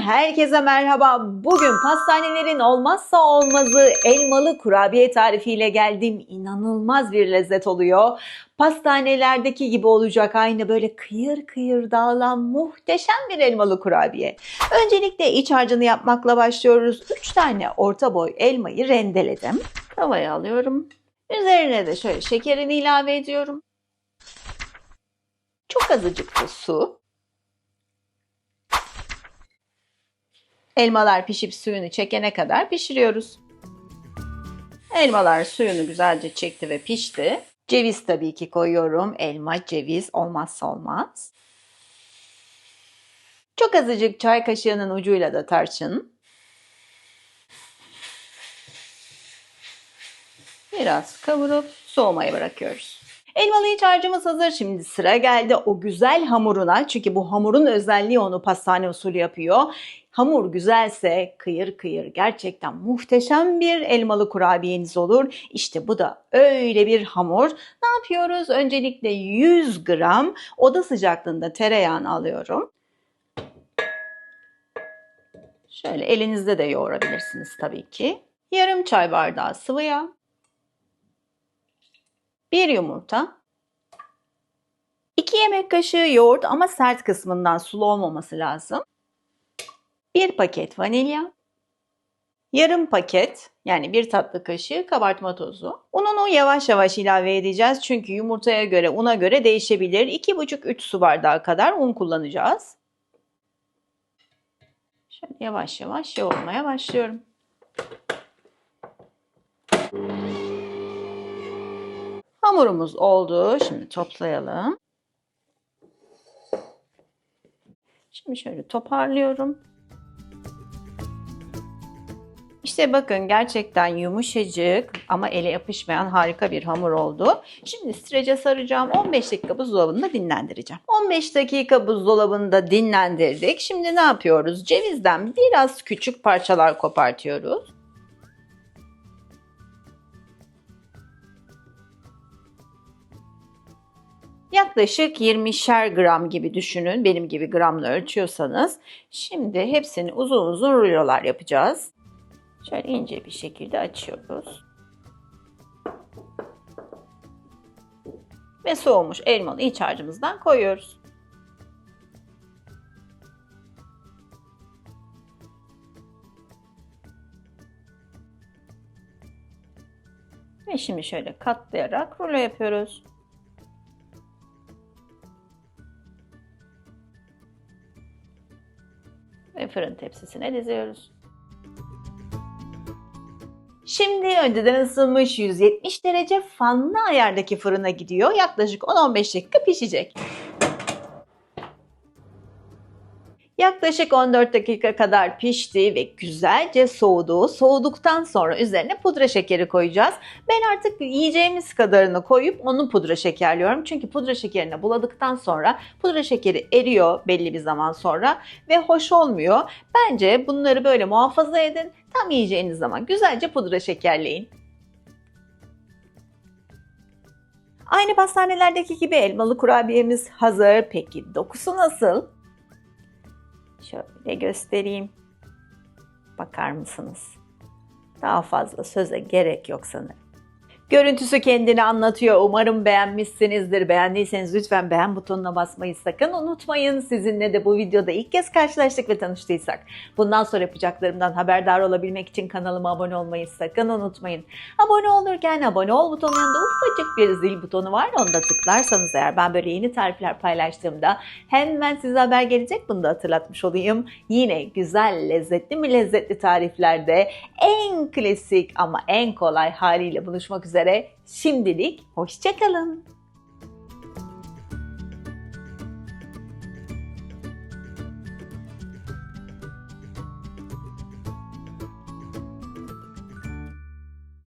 Herkese merhaba. Bugün pastanelerin olmazsa olmazı elmalı kurabiye tarifiyle geldim. İnanılmaz bir lezzet oluyor. Pastanelerdeki gibi olacak aynı böyle kıyır kıyır dağılan muhteşem bir elmalı kurabiye. Öncelikle iç harcını yapmakla başlıyoruz. 3 tane orta boy elmayı rendeledim. Tavaya alıyorum. Üzerine de şöyle şekerini ilave ediyorum. Çok azıcık da su. Elmalar pişip suyunu çekene kadar pişiriyoruz. Elmalar suyunu güzelce çekti ve pişti. Ceviz tabii ki koyuyorum. Elma, ceviz olmazsa olmaz. Çok azıcık çay kaşığının ucuyla da tarçın. Biraz kavurup soğumaya bırakıyoruz. Elmalı iç harcımız hazır. Şimdi sıra geldi o güzel hamuruna. Çünkü bu hamurun özelliği onu pastane usulü yapıyor. Hamur güzelse kıyır kıyır gerçekten muhteşem bir elmalı kurabiyeniz olur. İşte bu da öyle bir hamur. Ne yapıyoruz? Öncelikle 100 gram oda sıcaklığında tereyağını alıyorum. Şöyle elinizde de yoğurabilirsiniz tabii ki. Yarım çay bardağı sıvı yağ. Bir yumurta. 2 yemek kaşığı yoğurt ama sert kısmından sulu olmaması lazım. 1 paket vanilya. Yarım paket yani bir tatlı kaşığı kabartma tozu. Ununu yavaş yavaş ilave edeceğiz çünkü yumurtaya göre una göre değişebilir. 2,5-3 su bardağı kadar un kullanacağız. Şöyle yavaş yavaş yoğurmaya başlıyorum. Hamurumuz oldu. Şimdi toplayalım. Şimdi şöyle toparlıyorum. İşte bakın gerçekten yumuşacık ama ele yapışmayan harika bir hamur oldu. Şimdi strece saracağım. 15 dakika buzdolabında dinlendireceğim. 15 dakika buzdolabında dinlendirdik. Şimdi ne yapıyoruz? Cevizden biraz küçük parçalar kopartıyoruz. Yaklaşık 20'şer gram gibi düşünün. Benim gibi gramla ölçüyorsanız. Şimdi hepsini uzun uzun rulolar yapacağız. Şöyle ince bir şekilde açıyoruz. Ve soğumuş elmalı iç harcımızdan koyuyoruz. Ve şimdi şöyle katlayarak rulo yapıyoruz. Ve fırın tepsisine diziyoruz. Şimdi önceden ısınmış 170 derece fanlı ayardaki fırına gidiyor. Yaklaşık 10-15 dakika pişecek. Yaklaşık 14 dakika kadar pişti ve güzelce soğudu. Soğuduktan sonra üzerine pudra şekeri koyacağız. Ben artık yiyeceğimiz kadarını koyup onu pudra şekerliyorum. Çünkü pudra şekerine buladıktan sonra pudra şekeri eriyor belli bir zaman sonra ve hoş olmuyor. Bence bunları böyle muhafaza edin. Tam yiyeceğiniz zaman güzelce pudra şekerleyin. Aynı pastanelerdeki gibi elmalı kurabiyemiz hazır. Peki dokusu nasıl? Şöyle göstereyim. Bakar mısınız? Daha fazla söze gerek yok sanırım. Görüntüsü kendini anlatıyor. Umarım beğenmişsinizdir. Beğendiyseniz lütfen beğen butonuna basmayı sakın unutmayın. Sizinle de bu videoda ilk kez karşılaştık ve tanıştıysak. Bundan sonra yapacaklarımdan haberdar olabilmek için kanalıma abone olmayı sakın unutmayın. Abone olurken abone ol butonunun yanında ufacık bir zil butonu var. Onu da tıklarsanız eğer ben böyle yeni tarifler paylaştığımda hemen size haber gelecek. Bunu da hatırlatmış olayım. Yine güzel, lezzetli mi lezzetli tariflerde en klasik ama en kolay haliyle buluşmak üzere. Şimdilik hoşçakalın.